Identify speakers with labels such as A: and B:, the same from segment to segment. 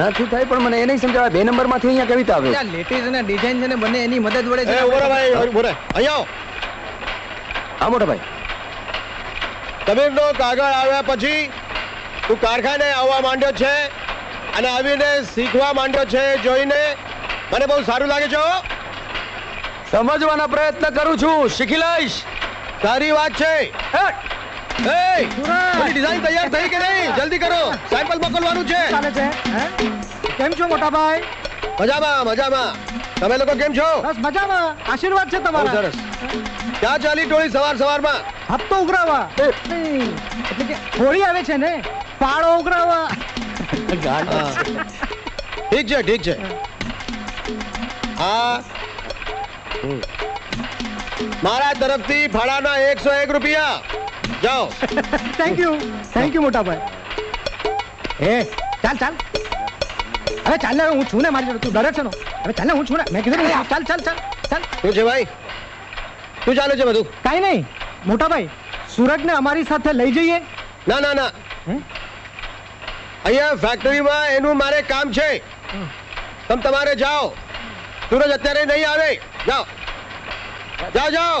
A: આનાથી થાય પણ મને એ નહીં સમજાવે બે નંબરમાંથી અહીંયા કવિતા આવે
B: લેટેસ્ટ અને ડિઝાઇન છે ને બંને એની મદદ વડે છે.
C: બોરા ભાઈ બોરા. અહીંયા આવો.
A: હા મોટા ભાઈ.
C: તબીબનો કાગળ આવ્યા પછી તું કારખાને આવવા માંડ્યો છે અને આવીને શીખવા માંડ્યો છે જોઈને. મને બહુ સારું લાગે છે હો.
A: સમજવાના પ્રયત્ન કરું છું. શીખી લઈશ.
C: સારી વાત છે.
A: હે!
C: એ ડિઝાઇન તૈયાર થઈ કે નહીં? જલ્દી કરો. સાયકલ મોકલવાનું છે.
B: ચાલે છે હે? કેમ છો મોટા ભાઈ?
C: મજામાં મજામાં. તમે લોકો કેમ છો?
B: બસ મજામાં. આશીર્વાદ છે તમારા.
C: સરસ. ક્યાં ચાલી ટોળી સવાર સવારમાં?
B: હપ્તો ઉઘરાવા. એટલે કે હોળી આવે છે ને પાળો ઉઘરાવા.
C: ઠીક છે ઠીક છે. હા. મારા તરફથી ફાળાના એકસો એક રૂપિયા. જાઓ.
B: થેન્ક યુ થેન્ક યુ મોટા ભાઈ. એ ચાલ ચાલ. અરે ચાલ ને હું છું ને મારી જોડે. તું ડરે છે ને? ચાલ ને હું છું ને. મેં કીધું ચાલ ચાલ ચાલ ચાલ.
C: શું છે ભાઈ? શું ચાલે છે બધું?
B: કાઈ નહીં. મોટા ભાઈ સુરજ ને અમારી સાથે લઈ જઈએ.
C: ના ના ના? અહીંયા ફેક્ટરીમાં એનું મારે કામ છે. તમે તમારે જાઓ. સુરજ અત્યારે નહીં આવે. જાઓ. જાઓ જાઓ.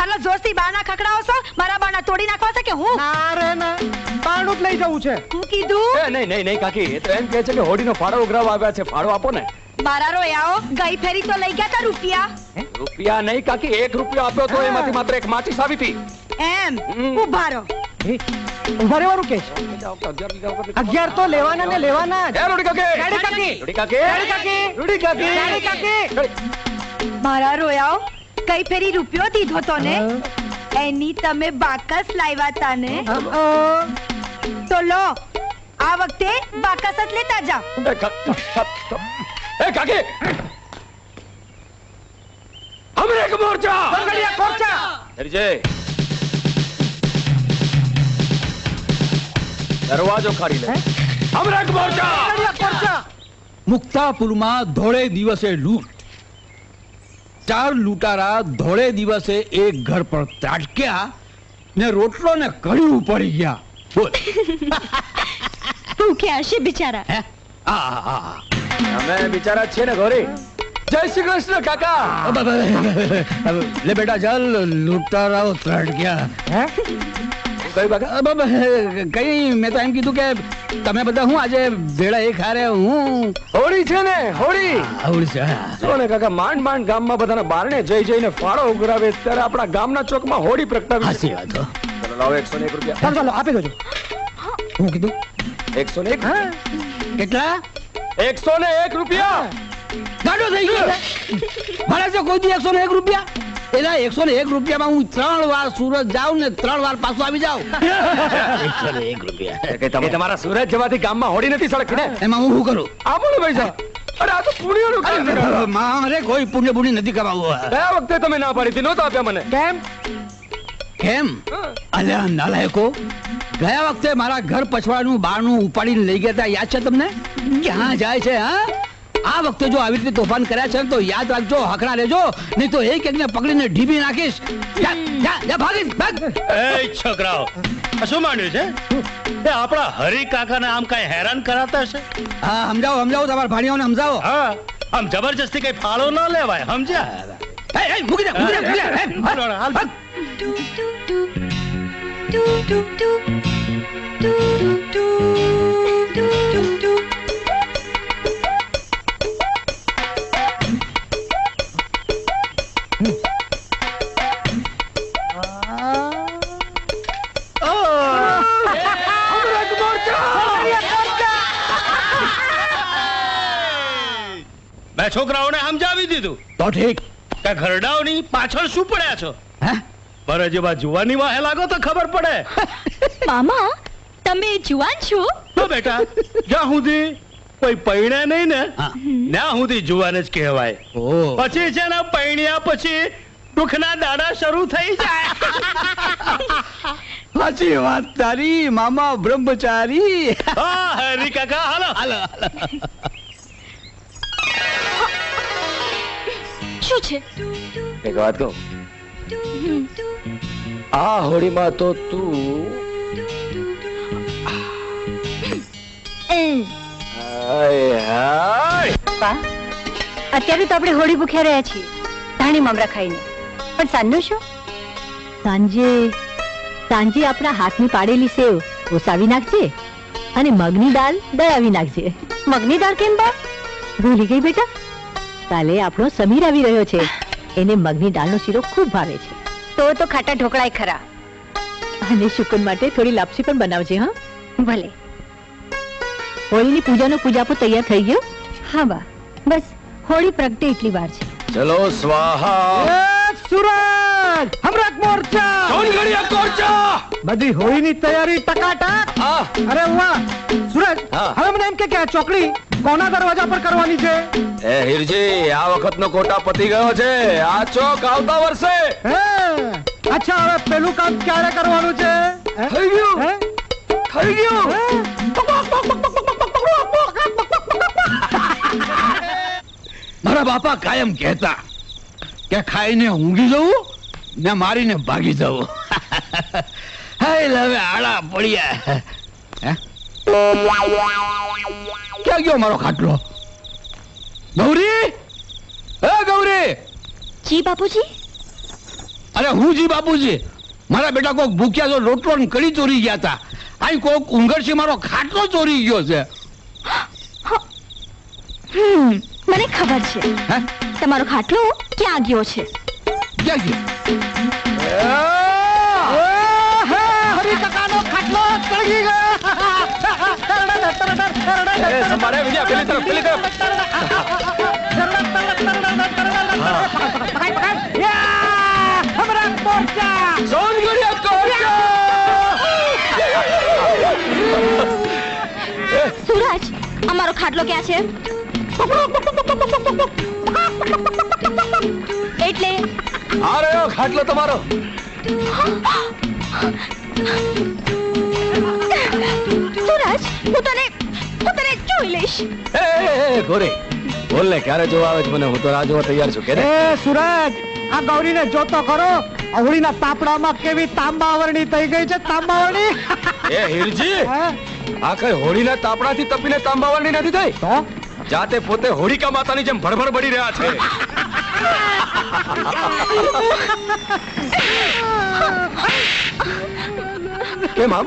D: આટલા જોરથી બારણા ખખડાવો છો? મારા બારણા તોડી નાખવા છે કે હું?
B: ના ના. પારણું જ લઈ જવું છે.
D: હું કીધું?
A: એ નહીં નહીં નહીં કાકી. એ તો એમ કહે છે કે હોળીનો ફાળો ઉઘરાવા આવ્યા છે. ફાળો આપો ને.
D: મારા રોયાઓ ગઈ ફેરી તો લઈ ગયા તા રૂપિયા.
A: રૂપિયા નહીં કાકી. એક રૂપિયો આપ્યો તો એમાંથી માત્ર એક માચીસ આવી હતી.
D: એમ? ઊભા રહો.
B: ઊભા રહેવાનું કે અગિયાર તો લેવાના ને લેવાના
A: રૂડી કાકી.
B: જાડી કાકી.
A: રૂડી કાકી. રૂડી કાકી.
D: મારા રોયાઓ ગઈ ફેરી રૂપિયો દીધો તો ને એની તમે બાકસ લાવ્યા તા ને તો લો આ વખતે બાકસ જ લેતા જા.
A: એ કાકી! હમરે એક મોરચા!
B: બંગડિયા ખોરચા.
A: હરજે દરવાજો ખાલી લે? હમરે એક મોરચા!
B: બંગડિયા ખોરચા.
E: મુક્તાપુરમાં ધોળે દિવસે લૂંટ. ચાર લૂંટારા ધોળે દિવસે એક ઘર પર ત્રાટક્યા ને રોટલો ને કઢી પડી ગયા. બોલ.
D: ભૂખ્યા હશે બિચારા.
A: અમે બિચારા છે ને ગોરી જય શ્રી કૃષ્ણ કાકા.
E: લે બેટા ચાલ લૂંટારાઓ ત્રાટક્યા.
B: હે?
A: કયું કાકા
E: કઈ મેં તો એમ કીધું કે તમે બધા હું આજે ભેળા એક હારે હું.
A: હોળી છે ને હોળી.
E: હોળી છે
A: જો ને કાકા માંડ માંડ ગામમાં બધાના બારણે જઈ જઈને ફાળો ઉઘરાવે ત્યારે આપણા ગામના ચોકમાં હોળી પ્રગટાવી
E: હાસી વાત.
A: લાવો એકસો ને એક રૂપિયા.
B: ચાલો ચાલો આપી દેજો. હું કીધું?
A: એકસો ને એક?
B: હા.
E: કેટલા?
A: એકસો ને એક રૂપિયા.
E: ગાડો થઈ ગયો મારે છે કોઈ દી એકસો ને એક રૂપિયા. એલા એકસો ને એક રૂપિયામાં હું ત્રણ વાર સુરત જાઉં ને ત્રણ વાર પાછું આવી જાઉં. એકસો ને એક રૂપિયા.
A: તમે તમારા સુરત જવાથી ગામમાં હોડી નથી સળગતી ને
E: એમાં હું શું કરું?
A: આપો ને પૈસા અરે આ તો પુણ્યનું કામ
E: મારે કોઈ પુણ્ય પુણ્ય નથી કમાવું
A: ગયા વખતે તમે ના પાડી હતી? નહોતા આપ્યા મને.
B: કેમ?
E: કેમ? અલ્યા નાલાયકો ગયા વખતે મારા ઘર પછવાડનું બારણું ઉપાડીને લઈ ગયા હતા યાદ છે તમને? ક્યાં જાય છે હા? આ વખતે જો આવી રીતે તોફાન કર્યા છે તો યાદ રાખજો હકડા લેજો નહીં તો એક એકને પકડીને ઢીબી નાખીશ ભાગી ભાગ
F: એ છોકરાઓ શું માંડ્યું છે એ આપણા હરી કાકાને આમ કઈ હેરાન કરાતા છે
E: હા સમજાવો સમજાવો તમારા ભાણિયાઓને સમજાવો
F: હા આમ જબરજસ્તી કઈ ફાળો ન લેવાય સમજ્યા
E: એ એ મૂકી દે મૂકી દે મૂકી દે
F: હાલ
E: ભાગ
D: ટુ ટુ ટુ ટુ ટુ ટુ ટુ
E: ઠીક.
F: કે ઘરડાઓની પાછળ શું પડ્યા છો?
E: હે?
F: બરે જેવા જુવાની વાહે લાગો તો ખબર પડે.
D: મામા તમે જુવાન છો?
F: તો બેટા. જ્યાં સુધી કોઈ પૈણા નહીં ને
E: ના
F: ત્યાં સુધી જુવાન જ કહેવાય.
E: ઓ.
F: પછી છે ને પૈણ્યા પછી દુઃખના દાડા શરૂ થઈ જાય.
E: સાચી વાત તારી મામા બ્રહ્મચારી.
F: હરી કાકા હાલો
E: હાલો.
D: શું છે?
A: એક વાત કહું? આ હોળીમાં તો તું
G: અત્યારે તો આપણે હોળી ભૂખ્યા રહ્યા છીએ. ધાણી મમરા ખાઈને. પણ સાંજનું શું? સાંજે સાંજે આપણા હાથની પાડેલી સેવ ઓસાવી નાખજે અને મગની દાળ દળાવી નાખજે. મગની દાળ કેમ બા? ભૂલી ગઈ બેટા? કાલે આપણો સમીર આવી રહ્યો છે. એને મગની દાળનો શીરો ખૂબ ભાવે છે. તો તો ખાટા ઢોકળાય ખરા. અને શુકન માટે થોડી લાપસી પણ બનાવજે હા? ભલે. હોળીની પૂજાનો પૂજાપો તૈયાર થઈ ગયો? હા બા. બસ હોળી પ્રગટે એટલી વાર છે.
A: ચલો સ્વાહા.
B: સુરત સુરજ હમણાં મોરચા.
A: સોનગઢિયા કોરચા.
B: બધી હોળીની તૈયારી ટકાટક. અરે વાહ સુરજ
A: હા.
B: હવે મને એમ કે કે આ ચોકડી કોના દરવાજા પર કરવાની છે?
A: એ હીરજી આ વખતનો કોટા પતી ગયો છે. આ ચોક આવતા વર્ષે.
B: હે? અચ્છા હવે પેલું કામ ક્યારે કરવાનું છે?
A: થઈ ગયું. થઈ ગયું.
E: મારા બાપા કાયમ કહેતા કે ખાઈને ઊંઘી જવું ને મારીને ભાગી જવું. હાય હવે આડા પડ્યા હે? ક્યાં ગયો મારો ખાટલો? ગૌરી? હે ગૌરી?
D: જી બાપુજી.
E: અરે હું જી બાપુજી? મારા બેટા કોક ભૂખ્યા તો રોટલો ને કડી ચોરી ગયા હતા અહીં કોક ઉંગરસી મારો ખાટલો ચોરી ગયો છે.
D: મને ખબર છે.
E: હે?
D: તમારો ખાટલો ક્યાં ગયો છે?
E: ક્યાં ગયો?
B: એ હે, હરિકાકાનો ખાટલો ચડગી ગયો.
A: સંભાળે વિજય પેલી તરફ પેલી તરફ.
B: યા, હમણાં મોરચા
A: સોનગઢિયા કોરચા
D: સૂરજ અમારો ખાટલો ક્યાં છે? એટલે?
A: આ રહ્યો ખાટલો તમારો.
D: હું તને હું તને જોઈ લઈશ.
A: એ, એ એ, ગોરી. બોલ ને ક્યારે જોવા આવે છે મને? હું તો રાહ જોવા તૈયાર છું કે
B: એ સુરજ આ ગૌરીને જોતો કરો. હોળીના તાપડામાં કેવી તાંબાવરણી થઈ ગઈ છે તાંબાવરણી?
A: એ હીરજી
B: હે?
A: આ કઈ હોળીના તાપડાથી તપીને તાંબાવરણી નથી થઈ?
B: તો
A: જાતે પોતે હોળિકા માતાની જેમ ભરભર બળી રહ્યા છે. કેમ આમ?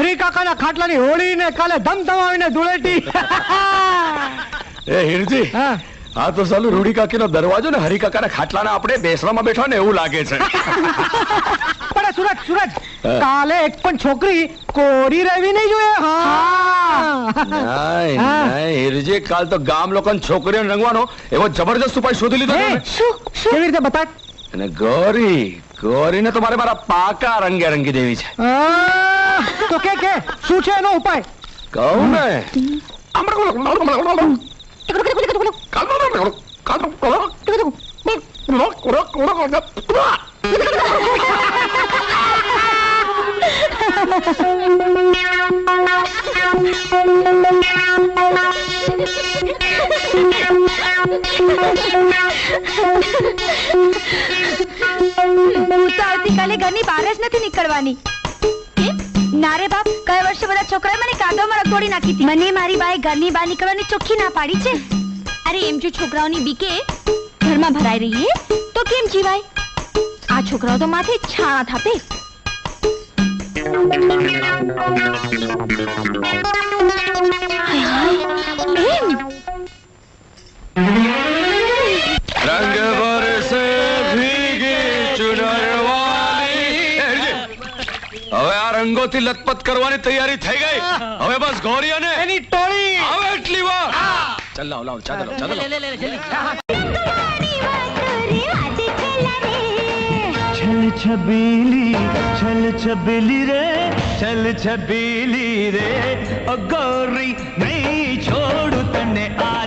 B: હરિકાકાના ખાટલાની હોળી ને કાલે ધમધમાવીને ધૂળેટી.
A: એ હિરજી
B: હા.
A: આ તો સાલું રૂડી કાકીનો દરવાજો ને હરી કાકાના ખાટલાના આપણે બેસવામાં બેઠો ને એવું લાગે છે.
B: પણ સુરજ સુરજ કાલે એક પણ છોકરી કોરી રહેવી નહીં જોઈએ. હા.
A: હિરજી કાલ તો ગામ લોકોને છોકરીઓ રંગવાનો એવો જબરજસ્ત ઉપાય શોધી લીધો
B: કેવી રીતે બતા
A: અને ગોરી ગૌરીને તો મારે મારા પાકા રંગે રંગી દેવી છે.
B: તો કે કે શું છે એનો ઉપાય?
A: કહું ને.
D: હું તો આવતીકાલે ઘરની બહાર જ નથી નીકળવાની? ના બાપ ગયા વર્ષે બધા છોકરાએ મને કાદવમાં રગદોડી નાખી હતી? મને મારી બાએ ઘરની બહાર નીકળવાની ચોખ્ખી ના પાડી છે. અરે એમ જો છોકરાઓની બીકે ઘરમાં ભરાઈ રહીએ તો કેમ જીવાય? આ છોકરાઓ તો માથે છાણા થાપે.
A: રંગ રંગોથી લથપથ કરવાની તૈયારી થઈ ગઈ. હવે બસ ગોરી અને
B: એની ટોળી.
A: હવે એટલી વાર. ચાલ લાવ લાવ ચાલ લાવ
H: ચાલ
D: છલ છબીલી છલ છબીલી રે છલ છબીલી રે. ગોરી નહીં
H: છોડું તને આ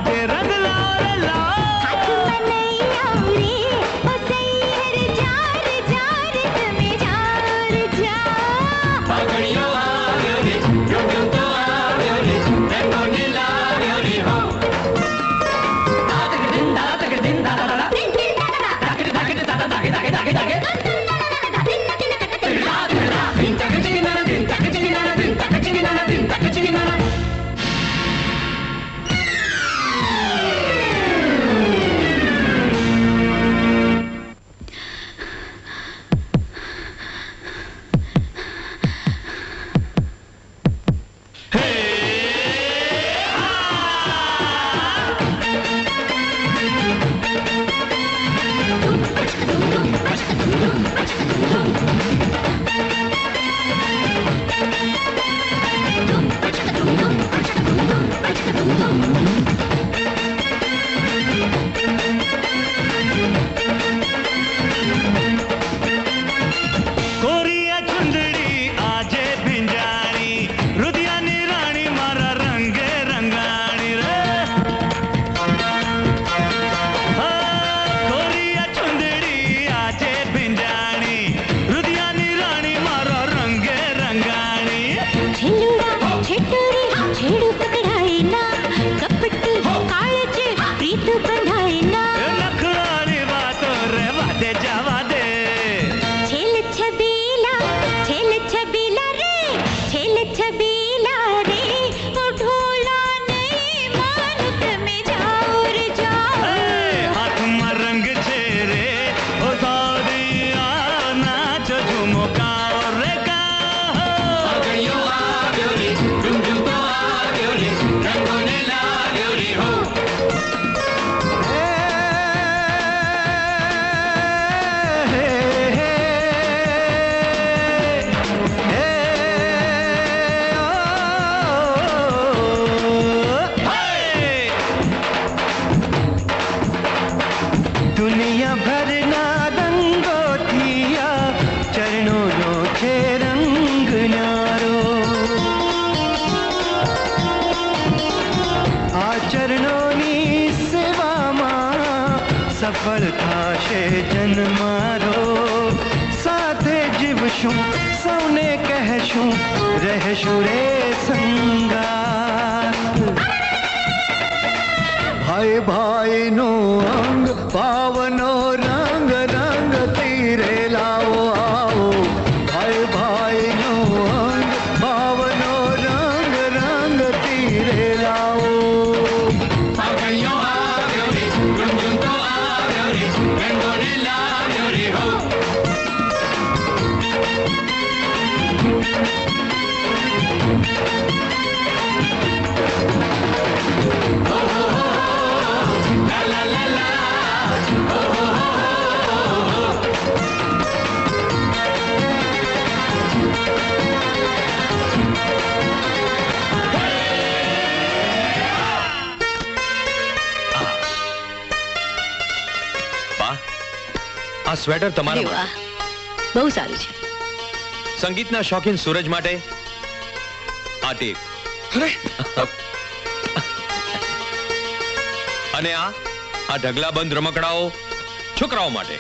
H: કહેશું शुरे રે સંગાત ભાઈ ભાઈ
I: સ્વેટર તમારા માટે.
G: બહુ સારું છે.
I: સંગીતના શોખીન સૂરજ માટે આ ટેપ. અને આ આ ઢગલાબંધ રમકડાઓ છોકરાઓ માટે.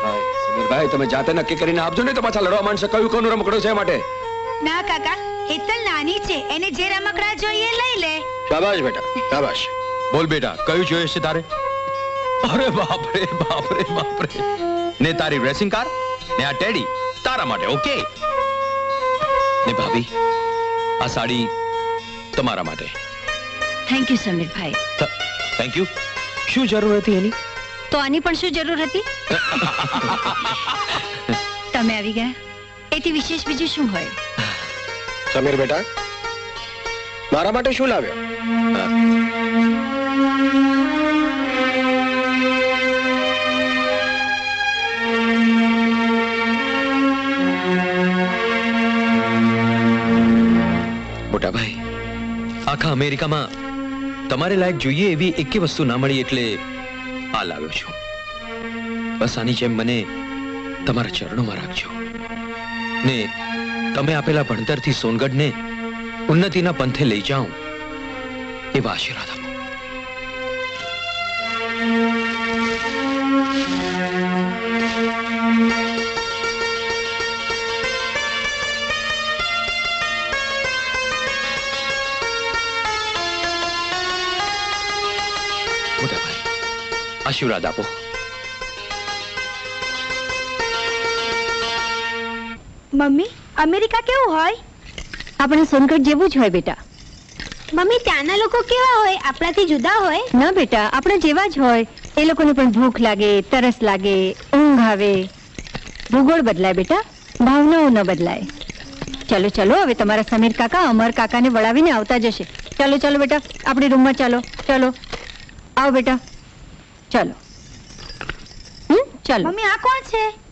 A: ભાઈ સમીરભાઈ તમે જાતે નક્કી કરીને આપજો ને તો પાછા લડવા માંડશે. કયું કોનું રમકડું છે એ માટે?
D: ના કાકા હેતલ નાની છે. એને જે રમકડા જોઈએ લઈ લે.
C: શાબાશ બેટા શાબાશ.
I: બોલ બેટા કયું જોઈએ છે તારે? અરે બાપ રે બાપ રે બાપ રે ને તારી રેસિંગ કાર ને આ ટેડી તારા માટે ઓકે ને ભાભી આ સાડી તમારા માટે.
G: Thank you સમીરભાઈ.
I: થેન્ક યુ શું જરૂર હતી એની?
G: તો આની પણ શું જરૂર હતી? તમે આવી ગયા? એથી વિશેષ બીજું શું હોય?
C: સમીર બેટા મારા માટે શું લાવ્યો?
I: અમેરિકામાં તમારે લાયક જોઈએ એવી એકે વસ્તુ ના મળી એટલે આ લાવ્યો છું. બસ આની જેમ મને તમારા ચરણોમાં રાખજો. ને તમે આપેલા ભણતરથી સોનગઢને ઉન્નતિના પંથે લઈ જાઓ એવા આશીર્વાદ આપો. આશીર્વાદ આપો.
D: મમ્મી અમેરિકા કેવું હોય?
G: આપણે સોનગઢ જેવું જ હોય બેટા.
D: મમ્મી ત્યાંના લોકો કેવા હોય? આપણાથી જુદા હોય?
G: ના બેટા આપણે જેવા જ હોય. એ લોકોને પણ ભૂખ લાગે તરસ લાગે ઊંઘ આવે. ભૂગોળ બદલાય બેટા ભાવનાઓ ન બદલાય. ચલો ચલો હવે તમારા સમીર કાકા અમર કાકાને વળાવીને આવતા જશે. ચાલો ચાલો બેટા આપણી રૂમમાં ચાલો ચાલો. આવો બેટા. ચાલો. ચાલો.
D: મમ્મી આ કોણ છે?